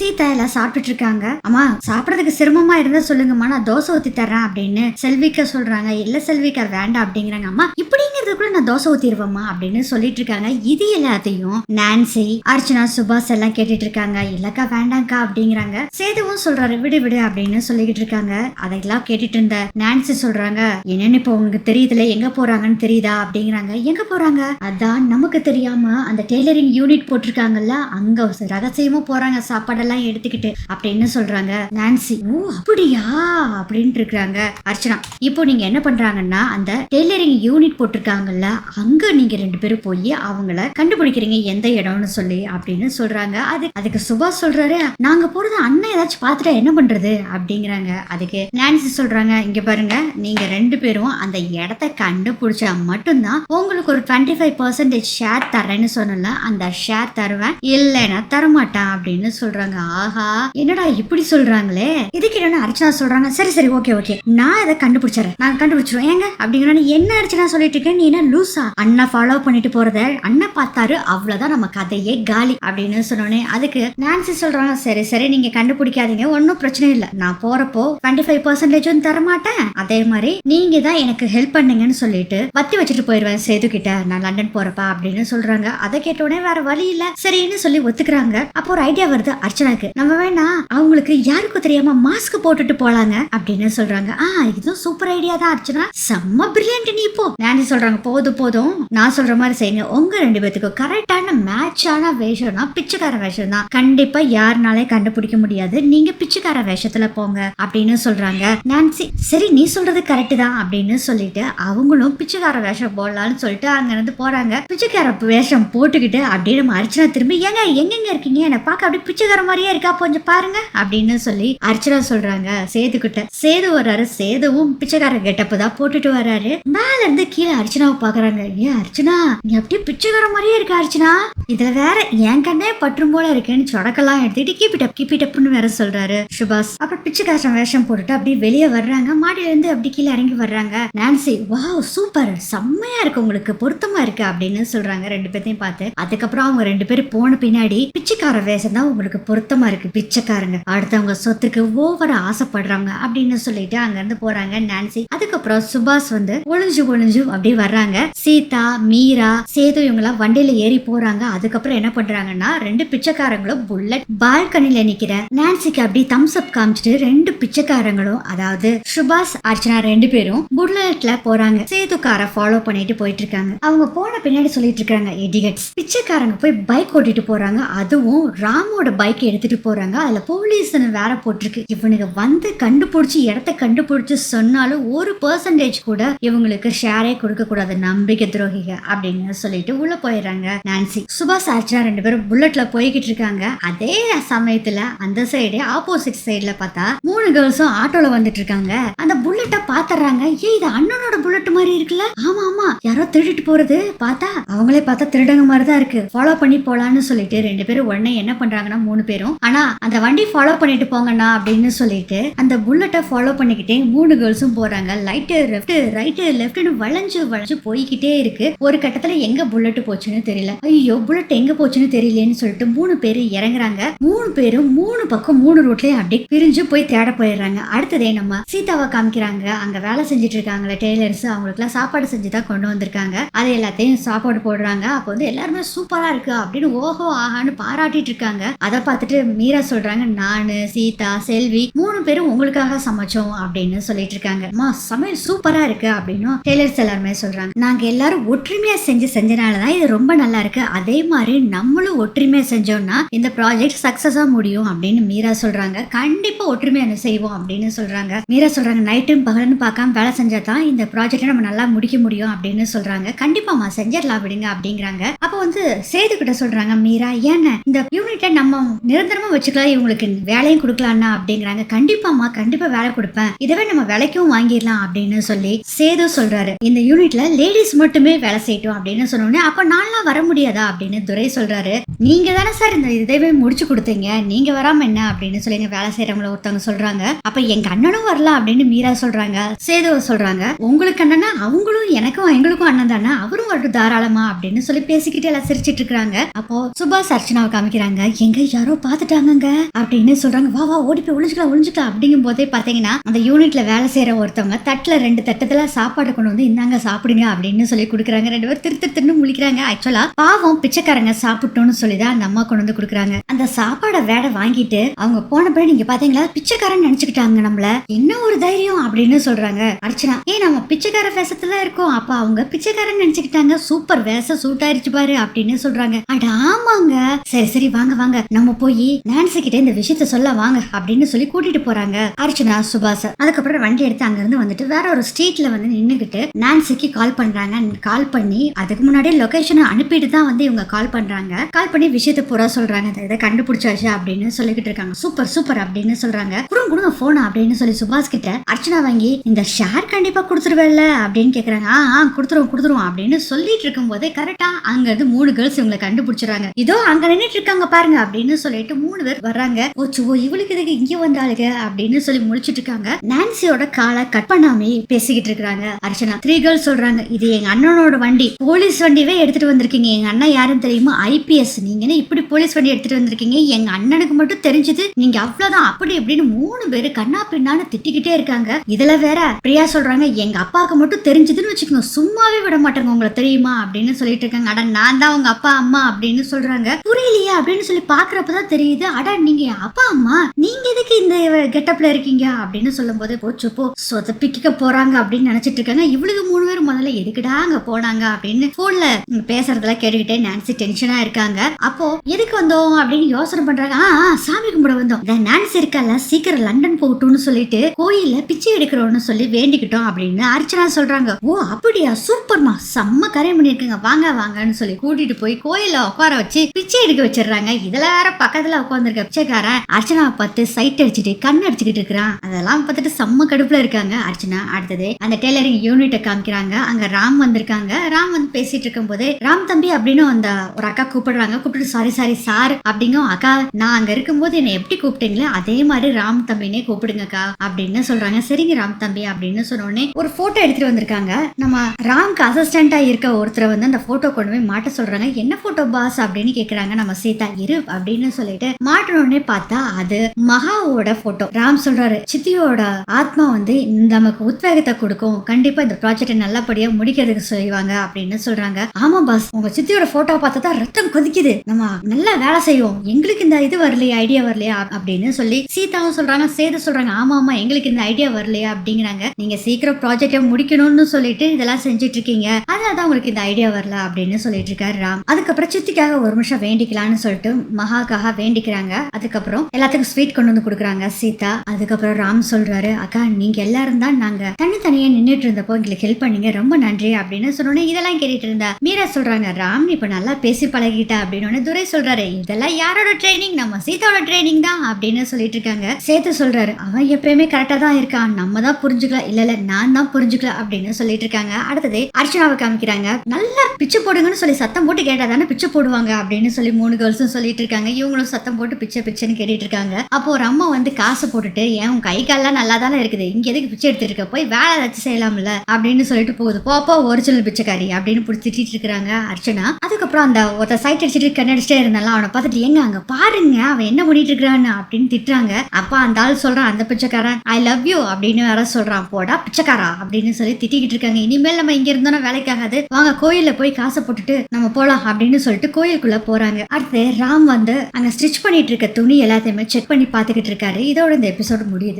சீதா எல்லாம் சாப்பிட்டுட்டு இருக்காங்க அம்மா சாப்பிடறதுக்கு சிரமமா இருந்தா சொல்லுங்கம்மா நான் தோசை ஊத்தி தர்றேன் அப்படின்னு செல்விக்கா சொல்றாங்க. இல்ல செல்விக்கா வேண்டாம் அப்படிங்கிறாங்க. அம்மா இப்படிங்கிறதுக்குள்ள நான் தோசை ஊத்திடுவேம்மா அப்படின்னு சொல்லிட்டு இருக்காங்க இது எல்லாத்தையும் நான்சி அர்ச்சனா சுபாஷ் எல்லாம் கேட்டுட்டு இருக்காங்க இல்லக்கா வேண்டாம்க்கா அப்படிங்கிறாங்க. சேதுவும் சொல்றாரு விடு விடு அப்படின்னு சொல்லிக்கிட்டு இருக்காங்க அதெல்லாம் கேட்டுட்டு இருந்த நான்சி சொல்றாங்க என்னன்னு இப்போ உங்களுக்கு தெரியுதுல எங்க போறாங்கன்னு தெரியுதா? அப்படிங்கிறாங்க. எங்க போறாங்க? அதான் நமக்கு தெரியாம அந்த டெய்லரிங் யூனிட் போட்டிருக்காங்கல்ல அங்க ரகசியமா போறாங்க எல்லாம் எடுத்துக்கிட்டு அப்படின்னு சொல்றாங்க? நான்சி ஓ அப்படியா? அப்படின்ட்டு இருக்கிறாங்க அர்ச்சனா. இப்போ நீங்க என்ன பண்றாங்கன்னா அந்த டெய்லரிங் யூனிட் போட்டிருக்காங்கல்ல அங்க நீங்க ரெண்டு பேரும் போய் அவங்கள கண்டுபிடிக்கிறீங்க எந்த இடம்னு சொல்லி அப்படின்னு சொல்றாங்க. அது அதுக்கு சுபாஷ் சொல்றாரு நாங்க போறது அண்ணன் ஏதாச்சும் பார்த்துட்டா என்ன பண்றது? அப்படிங்கிறாங்க. அதுக்கு நான்சி சொல்றாங்க இங்க பாருங்க நீங்க ரெண்டு பேரும் அந்த இடத்த கண்டுபிடிச்சா மட்டும்தான் உங்களுக்கு ஒரு டுவெண்ட்டி ஃபைவ் பர்சன்டேஜ் ஷேர் தரேன்னு சொன்னல அந்த ஷேர் தருவேன். இல்லைன்னா தரமாட்டேன் அப்படின்னு சொல்றாங்க. ஆஹா என்னடா இப்படி சொல்றாங்களே? இதுக்கு என்ன அர்ச்சனா சொல்றாங்க. சரி சரி ஓகே ஓகே. நான் இதை கண்டுபிடிச்சிடறேன். நான் கண்டுபிடிச்சிருவேன் ஏங்க? அப்படிங்கிற என்ன அர்ச்சனா சொல்லிட்டு இருக்கேன்? நீ என்ன லூசா? அண்ணா ஃபாலோ பண்ணிட்டு போறத அண்ணா பார்த்தாரு. அவ்வளவுதான் நம்ம கதையே காலி அப்படின்னு சொன்னோடனே அதுக்கு நான்சி சொல்றாங்க. சரி சரி நீங்க கண்டுபிடிக்காதீங்க. ஒன்னும் பிரச்சனை இல்லை. நான் போறப்போ டுவெண்ட்டி ஃபைவ் பர்சன்டேஜும் தரமாட்டேன். அதே மாதிரி நீங்க தான் எனக்கு ஹெல்ப் பண்ணுங்கன்னு சொல்லிட்டு வத்தி வச்சுட்டு போயிடுவேன் சேது கிட்ட. நான் லண்டன் போறப்பா அப்படின்னு சொல்றாங்க. அதை கேட்ட உடனே வேற வழி இல்ல. சரின்னு சொல்லி ஒத்துக்கிறாங்க. அப்போ ஒரு ஐடியா வருது. அர்ச்சனாக்கு நம்ம வேணா அவங்களுக்கு யாருக்கும் தெரியாம மாஸ்க் போட்டுட்டு போலாங்க அப்படின்னு சொல்றாங்க. ஆ இதுவும் சூப்பர் ஐடியா தான் அர்ச்சனா. செம்ம பிரில்லியன்ட் நீ இப்போ. நானி சொல்றாங்க போதும் போதும். நான் சொல்ற மாதிரி செய்யுங்க. உங்க ரெண்டு பேத்துக்கும் கரெக்டான மேட்சான வேஷம்னா பிச்சைக்கார வேஷம் தான். கண்டிப்பா யாருனாலே கண்டுபிடிக்க முடியாது. நீங்க பிச்சைக்கார வேஷத்துல போங்க அப்படின்னு சொல்றாங்க. நான்சி சரி நீ சொல்றது கரெக்ட் தான் அப்படின்னு சொல்லிட்டு அவங்களும் பிச்சைக்கார வேஷம் போடலாம்னு சொல்லிட்டு அங்க இருந்து போறாங்க. பிச்சைக்கார வேஷம் போட்டுக்கிட்டு அப்படின்னு நம்ம அர்ச்சனா திரும்பி ஏங்க எங்கெங்க இருக்கீங்க? என்ன பார்க்க அப்படியே பிச்சைக்கார மாதிரியே இருக்கா? கொஞ்சம் பாருங்க. அப்படின்னு சொல்லி அர்ச்சனா சொல்றாங்க. சேது கிட்ட சேது வர்றாரு. சேதுவும் பிச்சைக்கார கெட்டப்பு தான் போட்டுட்டு வர்றாரு. மேல இருந்து கீழே அர்ச்சனாவை பாக்குறாங்க ஏன் அர்ச்சனா நீ அப்படியே பிச்சைக்கார மாதிரியே இருக்க அர்ச்சனா. இதுல வேற என் கண்ணே பற்றும் போல இருக்கேன்னு சொடக்கெல்லாம் எடுத்துட்டு கீப்பிட்டப் கீப்பிட்டப்னு வேற சொல்றாரு சுபாஷ். அப்புறம் பிச்சைக்காரன் வேஷம் போட்டுட்டு அப்படியே வெளியே வர்றாங்க. மாடியில இருந்து அப்படி கீழே இறங்கி வர்றாங்க. நான்சி வா சூப்பர். செம்மையா இருக்கு உங்களுக்கு. பொருத்தமா இருக்கு. அப்படின்னு சொல்றாங்க. ரெண்டு பேர்த்தையும் பார்த்து. அதுக்கப்புறம் அவங்க ரெண்டு பேரும் போன பின்னாடி பிச்சைக்கார வேஷம் தான் உங்களுக்கு பொருத்தம் இருக்கு பிச்சைக்காரங்க. அடுத்தவங்க சொத்துக்கு ஓவரா ஆசைப்படுறாங்க அப்படின்னு சொல்லிட்டு அங்க இருந்து போறாங்க நான்சி. அதுக்கப்புறம் சுபாஷ் வந்து ஒளிஞ்சு ஒளிஞ்சு அப்படியே வர்றாங்க. சீதா மீரா சேது இவங்கெல்லாம் வண்டியில ஏறி போறாங்க. அதுக்கப்புறம் என்ன பண்றாங்கன்னா ரெண்டு பிச்சைக்காரங்களும் புல்லட் பால்கனில நிக்கிற நான்சிக்கு அப்படி தம்ஸ் அப் காமிச்சிட்டு ரெண்டு பிச்சைக்காரங்களும் அதாவது சுபாஷ் அர்ச்சனா ரெண்டு பேரும் புல்லட்ல போறாங்க. சேதுக்கார ஃபாலோ பண்ணிட்டு போயிட்டு இருக்காங்க. அவங்க போன பின்னாடி சொல்லிட்டு இருக்காங்க எடிகட்ஸ் பிச்சைக்காரங்க போய் பைக் ஓட்டிட்டு போறாங்க. அதுவும் ராமோட பைக் எடுத்துட்டு போறாங்க. அதுல போலீஸ் வேற போட்டிருக்கு. இவனுங்க வந்து கண்டுபிடிச்சு இடத்த கண்டுபிடிச்சு சொன்னாலும் ஒரு பர்சன்டேஜ் கூட இவங்களுக்கு ஷேரே கொடுக்க கூடாது. நம்பிக்கை துரோகிக அப்படின்னு சொல்லிட்டு உள்ள போயிடுறாங்க நான்சி. சுபாஷ் ஆச்சா ரெண்டு பேரும் புல்லட்ல போய்கிட்டு இருக்காங்க. அதே சமயத்துல அந்த சைடு ஆப்போசிட் சைடுல பார்த்தா மூணு கேர்ள்ஸும் ஆட்டோல வந்துட்டு இருக்காங்க. அந்த புல்லட்டை பாத்துறாங்க. ஏய் இது அண்ணனோட புல்லட் மாதிரி இருக்குல்ல? ஆமா ஆமா. யாரோ திருடிட்டு போறது. பார்த்தா அவங்களே பார்த்தா திருடங்க மாதிரி தான் இருக்கு. ஃபாலோ பண்ணி போலான்னு சொல்லிட்டு ரெண்டு பேரும் உடனே என்ன பண்றாங்கன்னா மூணு போயிடும் ஆனா அந்த வண்டி ஃபாலோ பண்ணிட்டு போங்கண்ணா அப்படின்னு சொல்லிட்டு அந்த புல்லட்டை ஃபாலோ பண்ணிக்கிட்டே மூணு கேர்ள்ஸும் போறாங்க. லைட்டு லெஃப்ட் ரைட்டு லெஃப்ட்னு வளைஞ்சு வளைஞ்சு போய்கிட்டே இருக்கு. ஒரு கட்டத்துல எங்க புல்லட் போச்சுன்னு தெரியல. ஐயோ புல்லட் எங்க போச்சுன்னு தெரியலன்னு சொல்லிட்டு மூணு பேர் இறங்குறாங்க. மூணு பேரும் மூணு பக்கம் மூணு ரூட்லயும் அப்படியே பிரிஞ்சு போய் தேட போயிடுறாங்க. அடுத்ததே நம்ம சீதாவை காமிக்கிறாங்க. அங்க வேலை செஞ்சுட்டு இருக்காங்களே டெய்லர்ஸ் அவங்களுக்குலாம் சாப்பாடு செஞ்சு தான் கொண்டு வந்திருக்காங்க. அது எல்லாத்தையும் சாப்பாடு போடுறாங்க. அப்போ வந்து எல்லாருமே சூப்பரா இருக்கு அப்படின்னு ஓஹோ ஆஹான்னு பாராட்டிட்டு இருக்காங்க. அதை பார்த்துட்டு மீரா சொல்றாங்க நானு சீதா செல்வி மூணு பேரும் உங்களுக்காக சமைச்சோம் அப்படின்னு சொல்லிட்டு இருக்காங்க. அம்மா சமையல் சூப்பரா இருக்கு அப்படின்னு டெய்லர்ஸ் எல்லாருமே சொல்றாங்க. நாங்க எல்லாரும் ஒற்றுமையா செஞ்சு செஞ்சனாலதான் இது ரொம்ப நல்லா இருக்கு. அதே மாதிரி நம்மளும் ஒற்றுமையா செஞ்சோம்னா இந்த ப்ராஜெக்ட் சக்சஸா முடியும் அப்படின்னு மீரா சொல்றாங்க. கண்டிப்பா ஒற்றுமையா செய்வோம் அப்படின்னு சொல்றாங்க. மீரா சொல்றாங்க நைட்டும் பகல்னு பார்க்காம வேலை செஞ்சா தான் இந்த ப்ராஜெக்டை நம்ம நல்லா முடிக்க முடியும் அப்படின்னு சொல்றாங்க. கண்டிப்பாமா செஞ்சிடலாம் விடுங்க அப்படிங்கிறாங்க. அப்போ வந்து சேது கிட்ட சொல்றாங்க மீரா ஏன்னு? இந்த யூனிட்டை நம்ம நிரந்தரமா வச்சுக்கலாம் இவங்களுக்கு வேலையும் கொடுக்கலாம்னா அப்படிங்கிறாங்க. கண்டிப்பாமா கண்டிப்பா வேலை கொடுப்பேன். இதவே நம்ம விலைக்கும் வாங்கிடலாம் அப்படின்னு சொல்லி சேது சொல்றாரு. இந்த யூனிட்ல லேடிஸ் மட்டுமே வேலை செய்யட்டும் அப்படின்னு சொன்னோடனே அப்ப நான்லாம் வர முடியாதா அப்படின்னு துரை சொல்றாரு. நீங்க தானே சார் இந்த இதவே முடிச்சு கொடுத்தீங்க. நீங்க வராம என்ன அப்படின்னு சொல்லி வேலை செய்யறவங்கள ஒருத்தவங்க சொல்றாங்க. அப்ப எங்க அண்ணனும் வரலாம் அப்படின்னு மீரா சொல்றாங்க. சேது சொல்றாங்க. உங்களுக்கு அண்ணனா? அவங்களும் எனக்கும் எங்களுக்கும் அண்ணன் தானே? அவரும் வரட்டும் தாராளமா அப்படின்னு சொல்லி பேசிக்கிட்டு எல்லாம் சிரிச்சிட்டு இருக்காங்க அப்போ சுபாஷ் அர்ச்சனாவை காமிக்கிறாங்க. எங்க யாரோ பார்த்துட்டாங்கங்க. அப்படின்னு சொல்றாங்க. வா வா ஓடி போய் ஒளிஞ்சுக்கலாம் ஒளிஞ்சுக்கலாம் அப்படிங்கும் போதே பாத்தீங்கன்னா அந்த யூனிட்ல வேலை செய்யற ஒருத்தவங்க தட்டுல ரெண்டு தட்டத்துல சாப்பாடு கொண்டு வந்து இந்தாங்க சாப்பிடுங்க அப்படின்னு சொல்லி கொடுக்குறாங்க. ரெண்டு பேரும் திரு திருன்னு முழிக்கிறாங்க. ஆக்சுவலா பாவம் பிச்சைக்காரங்க சாப்பிட்டோம்னு சொல்லிதான் அந்த அம்மா கொண்டு வந்து கொடுக்குறாங்க. அந்த சாப்பாடை வேட வாங்கிட்டு அவங்க போன பிறகு நீங்க பாத்தீங்களா பிச்சைக்காரன் நினைச்சுக்கிட்டாங்க நம்மள. என்ன ஒரு தைரியம் அப்படின்னு சொல்றாங்க. அர்ச்சனா ஏ நம்ம பிச்சைக்கார வேஷத்துல இருக்கோம். அப்ப அவங்க பிச்சைக்காரன் நினைச்சுக்கிட்டாங்க. சூப்பர் வேஷ சூட் ஆயிருச்சு பாரு அப்படின்னு சொல்றாங்க. அட ஆமாங்க. சரி சரி வாங்க வாங்க. நம்ம போய் நான்சி கிட்ட இந்த விஷயத்த சொல்ல வாங்க அப்படின்னு சொல்லி கூட்டிட்டு போறாங்க அர்ச்சனா சுபாஷ். அதுக்கப்புறம் வண்டி எடுத்து அங்க இருந்து வந்துட்டு வேற ஒரு ஸ்ட்ரீட்ல வந்து நின்னுகிட்டு நான்சிக்கு கால் பண்றாங்க. கால் பண்ணி அதுக்கு முன்னாடியே லொகேஷனை அனுப்பிட்டு தான் வந்து இவங்க கால் பண்றாங்க. கால் பண்ணி விஷயத்த பூரா சொல்றாங்க. "இதை- கண்டுபிடிச்சாச்சு? அப்படின்னு சொல்லிக்கிட்டு இருக்காங்க. சூப்பர் சூப்பர் அப்படின்னு சொல்றாங்க. குடுங்க குடுங்க போன் அப்படின்னு சொல்லி சுபாஷ் கிட்ட அர்ச்சனா வாங்கி இந்த ஷேர் கண்டிப்பா கொடுத்துருவேல்ல அப்படின்னு கேக்குறாங்க. ஆ ஆ கொடுத்துருவோம் கொடுத்துருவோம் அப்படின்னு சொல்லிட்டு இருக்கும் போதே கரெக்டா அங்க இருந்து மூணு கேர்ள்ஸ் இவங்களை கண்டுபிடிச்சிடுறாங்க. இதோ அங்க நின்னுட்டு இருக்காங்க பாருங்க அப்படின்னு சொல்லி சொல்லிட்டு மூணு பேர் வர்றாங்க. ஓச்சு ஓ இவளுக்கு இதுக்கு இங்க வந்தாளுங்க அப்படின்னு சொல்லி முடிச்சிட்டு இருக்காங்க. நான்சியோட காலை கட் பண்ணாமே பேசிக்கிட்டு இருக்காங்க அர்ச்சனா த்ரீ கேர்ள்ஸ் சொல்றாங்க. இது எங்க அண்ணனோட வண்டி. போலீஸ் வண்டியவே எடுத்துட்டு வந்திருக்கீங்க. எங்க அண்ணன் யாருன்னு தெரியுமா? ஐபிஎஸ் நீங்க என்ன இப்படி போலீஸ் வண்டி எடுத்துட்டு வந்திருக்கீங்க. எங்க அண்ணனுக்கு மட்டும் தெரிஞ்சது நீங்க அவ்வளவுதான். அப்படி இப்படின்னு மூணு பேரு கண்ணா பின்னான்னு திட்டிக்கிட்டே இருக்காங்க. இதுல வேற பிரியா சொல்றாங்க எங்க அப்பாவுக்கு மட்டும் தெரிஞ்சதுன்னு வச்சுக்கோங்க. சும்மாவே விட மாட்டாங்க உங்களை. தெரியுமா? அப்படின்னு சொல்லிட்டு இருக்காங்க. அட நான் தான் உங்க அப்பா அம்மா அப்படின்னு சொல்றாங்க. புரியலையா அப்படின்னு சொல்லி பாக்குறப்பதான் தெரியுது. அட நீங்க அப்பா அம்மா. நீங்க எதுக்கு இந்த கெட்டப்ல இருக்கீங்க? அப்படின்னு சொல்லும்போது போச்சு போ. சொதப்பிக்க போறாங்க அப்படின்னு நினைச்சிட்டு இருக்காங்க. இவளுக்கு மூணு பேரும் முதல்ல எதுக்குடா அங்க போனாங்க அப்படின்னு போன்ல பேசுறதெல்லாம் கேட்டுக்கிட்டே நான்சி டென்ஷனா இருக்காங்க. அப்போ எதுக்கு வந்தோம்? அப்படின்னு யோசனை பண்றாங்க. ஆ சாமி கும்பிட வந்தோம். இந்த நான்சி இருக்கல சீக்கிரம் லண்டன் போகட்டும்னு சொல்லிட்டு கோயில்ல பிச்சை எடுக்கிறோம்னு சொல்லி வேண்டிக்கிட்டோம் அப்படின்னு அர்ச்சனா சொல்றாங்க. ஓ அப்படியா? சூப்பர்மா. செம்ம கரை பண்ணிருக்கீங்க வாங்க வாங்கன்னு சொல்லி கூட்டிட்டு போய் கோயில்ல உட்கார வச்சு பிச்சை எடுக்க வச்சிடுறாங்க. இதுல வேற பக்கத்துல உட்காந்துருக்க பிச்சைக்காரன் அர்ச்சனாவை பார்த்து சைட் அடிச்சுட்டு கண் அடிச்சுக்கிட்டு இருக்கிறான். அதெல்லாம் பார்த்துட்டு செம்ம கடுப்புல இருக்காங்க அர்ச்சனா. அடுத்தது அந்த டெய்லரிங் யூனிட்டை காமிக்கிறாங்க. அங்க ராம் வந்திருக்காங்க. ராம் வந்து பேசிட்டு இருக்கும் போது ராம் தம்பி அப்படின்னு அந்த ஒரு அக்கா கூப்பிடுறாங்க. கூப்பிட்டு சாரி சாரி சார் அப்படிங்கும் அக்கா நான் அங்க இருக்கும்போது என்னை எப்படி கூப்பிட்டீங்களோ அதே மாதிரி ராம் தம்பினே கூப்பிடுங்கக்கா அப்படின்னு சொல்றாங்க. சரிங்க ராம் தம்பி அப்படின்னு சொன்னோடனே ஒரு போட்டோ எடுத்துட்டு வந்திருக்காங்க. நம்ம ராம்க்கு அசிஸ்டண்டா இருக்க ஒருத்தரை வந்து அந்த போட்டோ கொண்டு போய் மாட்ட சொல்றாங்க. என்ன போட்டோ பாஸ் அப்படின்னு கேக்குறாங்க. நம்ம சீதா இரு அப்படின்னு சொல்லி சொல்லிட்டு மாட்டின உடனே பார்த்தா அது மகாவோட போட்டோ ராம் சொல்றாரு சித்தியோட ஆத்மா வந்து நமக்கு உத்வேகத்தை கொடுக்கும். கண்டிப்பா இந்த ப்ராஜெக்டை நல்லபடியா முடிக்கிறதுக்கு செய்வாங்க அப்படின்னு சொல்றாங்க. ஆமா பாஸ் உங்க சித்தியோட போட்டோ பார்த்தா தான் ரத்தம் கொதிக்குது. நம்ம நல்லா வேலை செய்வோம். எங்களுக்கு இந்த இது வரலையா ஐடியா வரலையா அப்படின்னு சொல்லி சீதாவும் சொல்றாங்க சேது சொல்றாங்க ஆமா ஆமா எங்களுக்கு இந்த ஐடியா வரலையா அப்படிங்கிறாங்க. நீங்க சீக்கிரம் ப்ராஜெக்டை முடிக்கணும்னு சொல்லிட்டு இதெல்லாம் செஞ்சுட்டு இருக்கீங்க அதனாலதான் உங்களுக்கு இந்த ஐடியா வரல அப்படின்னு சொல்லிட்டு இருக்காரு ராம். அதுக்கப்புறம் சித்திக்காக ஒரு நிமிஷம் வேண்டிக்கலாம்னு சொல்லிட்டு மகாக்காக வேண்டிக்கிறாங்க. அதுக்கப்புறம் எல்லாத்துக்கும் ஸ்வீட் கொண்டு வந்து கொடுக்குறாங்க. சீதா அதுக்கப்புறம் ராம் சொல்றாரு அக்கா நீங்க எல்லாரும் தான் நாங்க தனித்தனியா நின்னுட்டு இருந்தப்போ எங்களுக்கு ஹெல்ப் பண்ணீங்க. ரொம்ப நன்றி அப்படின்னு சொன்னோன்னே இதெல்லாம் கேட்டுட்டு இருந்தா. மீரா சொல்றாங்க ராம் இப்ப நல்லா பேசி பழகிட்டா அப்படின்னு துரை சொல்றாரு இதெல்லாம் யாரோட ட்ரைனிங் நம்ம சீதாவோட ட்ரைனிங் தான் அப்படின்னு சொல்லிட்டு இருக்காங்க. சேத்து சொல்றாரு அவன் எப்பயுமே கரெக்டா தான் இருக்கான். நம்ம தான் புரிஞ்சுக்கலாம் இல்ல இல்ல நான் தான் புரிஞ்சுக்கல அப்படின்னு சொல்லிட்டு இருக்காங்க. அடுத்தது அர்ச்சனாவை காமிக்கிறாங்க நல்லா பிச்சு போடுங்கன்னு சொல்லி சத்தம் போட்டு கேட்டா தானே பிச்சு போடுவாங்க அப்படின்னு சொல்லி மூணு கேர்ள்ஸும் சொல்லிட்டு இருக்காங்க. இவங்களும் சத்தம் போட்டு பிச்சை பிச்சைன்னு கேட்டுட்டு இருக்காங்க அப்போ ஒரு அம்மா வந்து காசு போட்டுட்டு ஏன் உன் கை கால்லாம் நல்லா தானே இருக்குது? இங்க எதுக்கு பிச்சை எடுத்துட்டு இருக்க போய் வேலை ஏதாச்சும் செய்யலாம்ல? அப்படின்னு சொல்லிட்டு போகுது. போப்போ ஒரிஜினல் பிச்சைக்காரி அப்படின்னு பிடிச்சி திட்டிட்டு இருக்காங்க அர்ச்சனா. அதுக்கப்புறம் அந்த ஒருத்த சைட் அடிச்சுட்டு கண்ணடிச்சிட்டே இருந்தாலும் அவனை பார்த்துட்டு எங்க அங்க பாருங்க அவன் என்ன பண்ணிட்டு இருக்கிறான்னு அப்படின்னு திட்டுறாங்க. அப்பா அந்த ஆள் சொல்றான் அந்த பிச்சைக்காரன் ஐ லவ் யூ அப்படின்னு வேற சொல்றான். போடா பிச்சைக்காரா அப்படின்னு சொல்லி திட்டிக்கிட்டு இருக்காங்க. இனிமேல் நம்ம இங்க இருந்தோம்னா வேலைக்காகாது வாங்க கோயில்ல போய் காசை போட்டுட்டு நம்ம போலாம் அப்படின்னு சொல்லிட்டு கோயிலுக்குள்ள போறாங்க. அடுத்து ராம் வந்து அங்க ஸ்டிச் பண்ணிட்டு இருக்க துணி எல்லாத்தையுமே செக் பண்ணி பார்த்துக்கிட்டு இருக்காரு. இதோட இந்த எபிசோடு முடியுது.